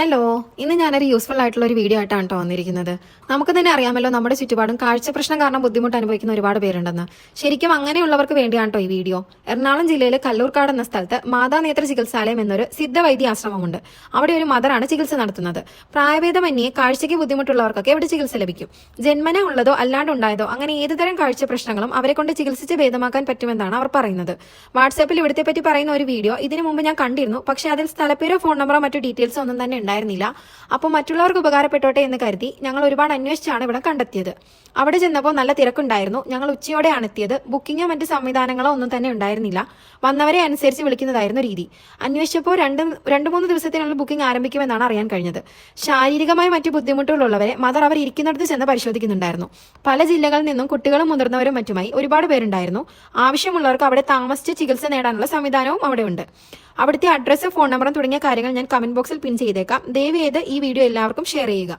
Hello ഇന്ന് ഞാനൊരു useful ആയിട്ടുള്ള ഒരു വീഡിയോ ആയിട്ടാണ് കേട്ടോ വന്നിരിക്കുന്നത്. നമുക്ക് തന്നെ അറിയാമല്ലോ നമ്മുടെ ചുറ്റുപാടും കാഴ്ച പ്രശ്നം കാരണം ബുദ്ധിമുട്ട് അനുഭവിക്കുന്ന ഒരുപാട് പേരുണ്ടെന്ന്. ശരിക്കും അങ്ങനെയുള്ളവർക്ക് വേണ്ടിയാണ് ഈ വീഡിയോ എറണാകുളം ജില്ലയിലെ കല്ലൂർക്കാട് എന്ന സ്ഥലത്ത് മാതാ നേത്ര ചികിത്സാലയം എന്നൊരു സിദ്ധ വൈദ്യാശ്രമമുണ്ട് അവിടെ ഒരു മദറാണ് ചികിത്സ നടത്തുന്നത്. പ്രായഭേദമന്യേ കാഴ്ചയ്ക്ക് ബുദ്ധിമുട്ടുള്ളവർക്കൊക്കെ ഇവിടെ ചികിത്സ ലഭിക്കും. ജന്മന ഉള്ളതോ അല്ലാണ്ട് ഉണ്ടായതോ അങ്ങനെ ഏതുതരം കാഴ്ച പ്രശ്നങ്ങളും അവരെ കൊണ്ട് ചികിത്സിച്ച് ഭേദമാക്കാൻ പറ്റുമെന്നാണ് അവർ പറയുന്നത്. വാട്സാപ്പിൽ ഇവിടത്തെ പറ്റി പറയുന്ന ഒരു വീഡിയോ ഇതിനു മുമ്പ് ഞാൻ കണ്ടിരുന്നു. പക്ഷേ അതിൽ സ്ഥലപ്പേരോ ഫോൺ നമ്പറോ മറ്റു ഡീറ്റെയിൽസോ ഒന്നും തന്നെ ഉണ്ടായിരുന്നില്ല. അപ്പോൾ മറ്റുള്ളവർക്ക് ഉപകാരപ്പെട്ടോട്ടെ എന്ന് കരുതി ഞങ്ങൾ ഒരുപാട് അന്വേഷിച്ചാണ് ഇവിടെ കണ്ടെത്തിയത്. അവിടെ ചെന്നപ്പോൾ നല്ല തിരക്കുണ്ടായിരുന്നു. ഞങ്ങൾ ഉച്ചയോടെയാണ് എത്തിയത്. ബുക്കിങ്ങോ മറ്റ് സംവിധാനങ്ങളോ ഒന്നും തന്നെ ഉണ്ടായിരുന്നില്ല. വന്നവരെ അനുസരിച്ച് വിളിക്കുന്നതായിരുന്നു രീതി. അന്വേഷിച്ചപ്പോൾ രണ്ട് രണ്ട് മൂന്ന് ദിവസത്തിനുള്ളിൽ ബുക്കിംഗ് ആരംഭിക്കുമെന്നാണ് അറിയാൻ കഴിഞ്ഞത്. ശാരീരികമായി മറ്റു ബുദ്ധിമുട്ടുകളുള്ളവരെ മദർ അവർ ഇരിക്കുന്നിടത്ത് ചെന്ന് പരിശോധിക്കുന്നുണ്ടായിരുന്നു. പല ജില്ലകളിൽ നിന്നും കുട്ടികളും മുതിർന്നവരും മറ്റുമായി ഒരുപാട് പേരുണ്ടായിരുന്നു. ആവശ്യമുള്ളവർക്ക് അവിടെ താമസിച്ച് ചികിത്സ നേടാനുള്ള സംവിധാനവും അവിടെ ഉണ്ട് അവിടുത്തെ അഡ്രസ്സ് ഫോൺ നമ്പറും തുടങ്ങിയ കാര്യങ്ങൾ ഞാൻ കമന്റ് ബോക്സിൽ പിൻ ചെയ്തേക്കാം. ദയവ് ഈ വീഡിയോ എല്ലാവർക്കും ഷെയർ ചെയ്യുക.